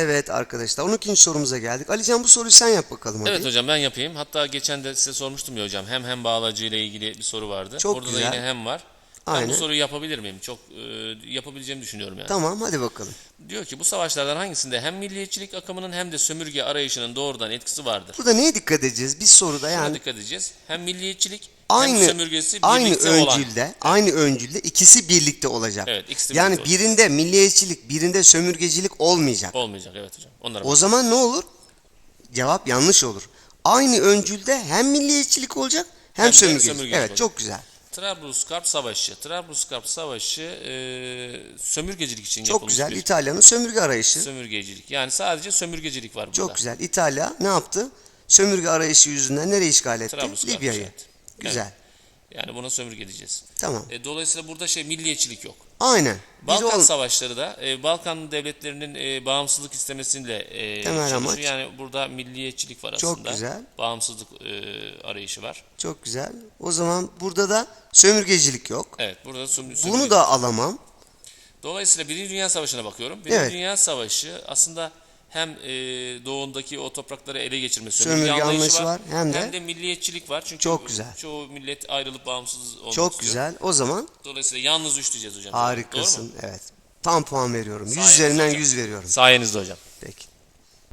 Evet arkadaşlar 12. sorumuza geldik. Alican bu soruyu sen yap bakalım hadi. Evet hocam ben yapayım. Hatta geçen de size sormuştum ya hocam. Hem hem bağlacı ile ilgili bir soru vardı. Çok Orada güzel. da yine hem var. Ben Aynen. bu soruyu yapabilir miyim? Çok e, yapabileceğimi düşünüyorum yani. Tamam hadi bakalım. Diyor ki bu savaşlardan hangisinde hem milliyetçilik akımının hem de sömürge arayışının doğrudan etkisi vardır? Burada neye dikkat edeceğiz? Biz soruda yani dikkat edeceğiz. Hem milliyetçilik aynı hem sömürgesi aynı birlikte olan. öncülde, aynı öncülde ikisi birlikte olacak. Evet, ikisi yani birlikte olacak. birinde milliyetçilik, birinde sömürgecilik olmayacak. Olmayacak evet hocam. Onlara O zaman ne olur? Cevap yanlış olur. Aynı öncülde hem milliyetçilik olacak hem, Hem sömürgecilik. sömürgecilik Evet olacak. çok güzel. Trablusgarp Savaşı. Trablusgarp Savaşı e, sömürgecilik için Çok yapılmış güzel. bir İtalya'nın sömürge arayışı. sömürgecilik. Yani sadece sömürgecilik var burada. Çok güzel. İtalya ne yaptı? Sömürge arayışı yüzünden nereyi işgal etti? Libya'yı. evet. Güzel. Yani buna sömürge diyeceğiz. Tamam. E, dolayısıyla burada şey milliyetçilik yok. Aynen. Balkan ol- savaşları da e, Balkan devletlerinin e, bağımsızlık istemesiyle e, Temel amaç. Yani burada milliyetçilik var Çok aslında. güzel. Bağımsızlık e, arayışı var. Çok güzel. O zaman burada da sömürgecilik yok. Evet burada sömür, Bunu da alamam. Dolayısıyla Birinci Dünya Savaşı'na bakıyorum. Birinci Evet. Dünya Savaşı aslında hem e, doğundaki o toprakları ele geçirme Sömürge sömürge anlayışı var, var, hem de- milliyetçilik var. Çünkü Çok güzel. çoğu millet ayrılıp bağımsız olmak Çok istiyor. güzel. O zaman Dolayısıyla yalnız üç diyeceğiz hocam. Doğru mu? harikasın. Evet. Tam puan veriyorum. 100 Sayenizde üzerinden hocam. 100 veriyorum. Sayenizde hocam. Peki.